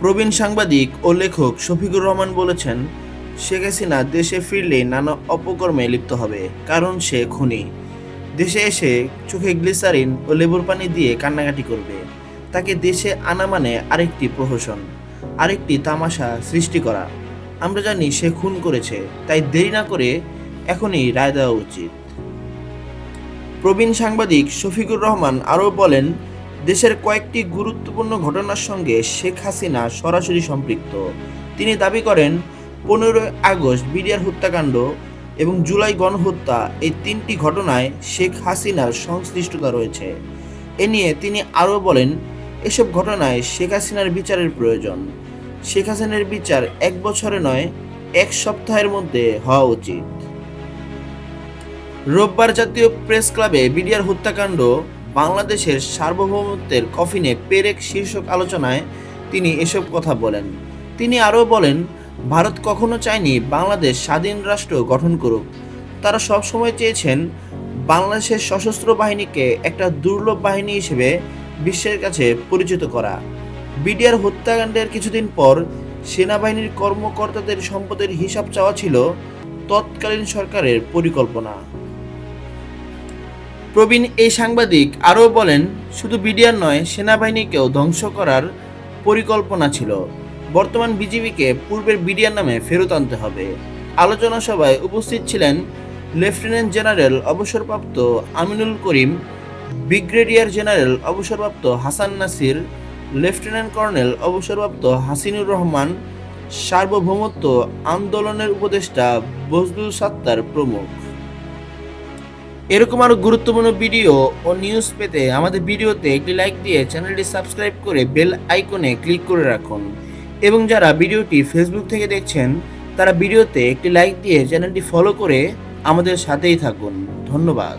প্রবীণ সাংবাদিক ও লেখক শফিকুর রহমান বলেছেন, শেখ হাসিনা দেশে ফিরলে নানা অপকর্মে লিপ্ত হবে, কারণ সে খুনি। দেশে এসে চোখে গ্লিসারিন ও লেবুর পানি দিয়ে কান্নাকাটি করবে। তাকে দেশে আনা মানে আরেকটি প্রহসন, আরেকটি তামাশা সৃষ্টি করা। আমরা জানি সে খুন করেছে, তাই দেরি না করে এখনই রায় দেওয়া উচিত। প্রবীণ সাংবাদিক শফিকুর রহমান আরও বলেন দেশের কয়েকটি গুরুত্বপূর্ণ ঘটনার সঙ্গে শেখ হাসিনা সরাসরি সম্পৃক্ত। তিনি দাবি করেন, পনেরোই আগস্ট বিডিআর হত্যাকাণ্ড এবং জুলাই গণহত্যা এই তিনটি ঘটনায় শেখ হাসিনার সংশ্লিষ্টতা রয়েছে। এ নিয়ে তিনি আরও বলেন, এসব ঘটনায় শেখ হাসিনার বিচারের প্রয়োজন। শেখ হাসিনার বিচার এক বছরে নয়, এক সপ্তাহের মধ্যে হওয়া উচিত। রোববার জাতীয় প্রেস ক্লাবে বিডিআর হত্যাকাণ্ড বাংলাদেশের সার্বভৌমত্বের কফিনে পেরেক শীর্ষক আলোচনায় তিনি এসব কথা বলেন। তিনি আরও বলেন, ভারত কখনো চায়নি বাংলাদেশ স্বাধীন রাষ্ট্র গঠন করুক। তারা সবসময় চেয়েছেন বাংলাদেশের সশস্ত্র বাহিনীকে একটা দুর্লভ বাহিনী হিসেবে বিশ্বের কাছে পরিচিত করা। বিডিআর হত্যাকাণ্ডের কিছুদিন পর সেনাবাহিনীর কর্মকর্তাদের সম্পদের হিসাব চাওয়া ছিল তৎকালীন সরকারের পরিকল্পনা। প্রবীণ এই সাংবাদিক আরও বলেন, শুধু বিডিআর নয়, সেনাবাহিনীকেও ধ্বংস করার পরিকল্পনা ছিল। বর্তমান বিজিবিকে পূর্বের বিডিআর নামে ফেরত আনতে হবে। আলোচনা সভায় উপস্থিত ছিলেন লেফটেন্যান্ট জেনারেল অবসরপ্রাপ্ত আমিনুল করিম, ব্রিগেডিয়ার জেনারেল অবসরপ্রাপ্ত হাসান নাসির, লেফটেন্যান্ট কর্নেল অবসরপ্রাপ্ত হাসিনুর রহমান, সার্বভৌমত্ব আন্দোলনের উপদেষ্টা বজলুল সাত্তার প্রমুখ। এরকম আরও গুরুত্বপূর্ণ ভিডিও ও নিউজ পেতে আমাদের ভিডিওতে একটি লাইক দিয়ে চ্যানেলটি সাবস্ক্রাইব করে বেল আইকনে ক্লিক করে রাখুন। এবং যারা ভিডিওটি ফেসবুক থেকে দেখছেন, তারা ভিডিওতে একটি লাইক দিয়ে চ্যানেলটি ফলো করে আমাদের সাথেই থাকুন। ধন্যবাদ।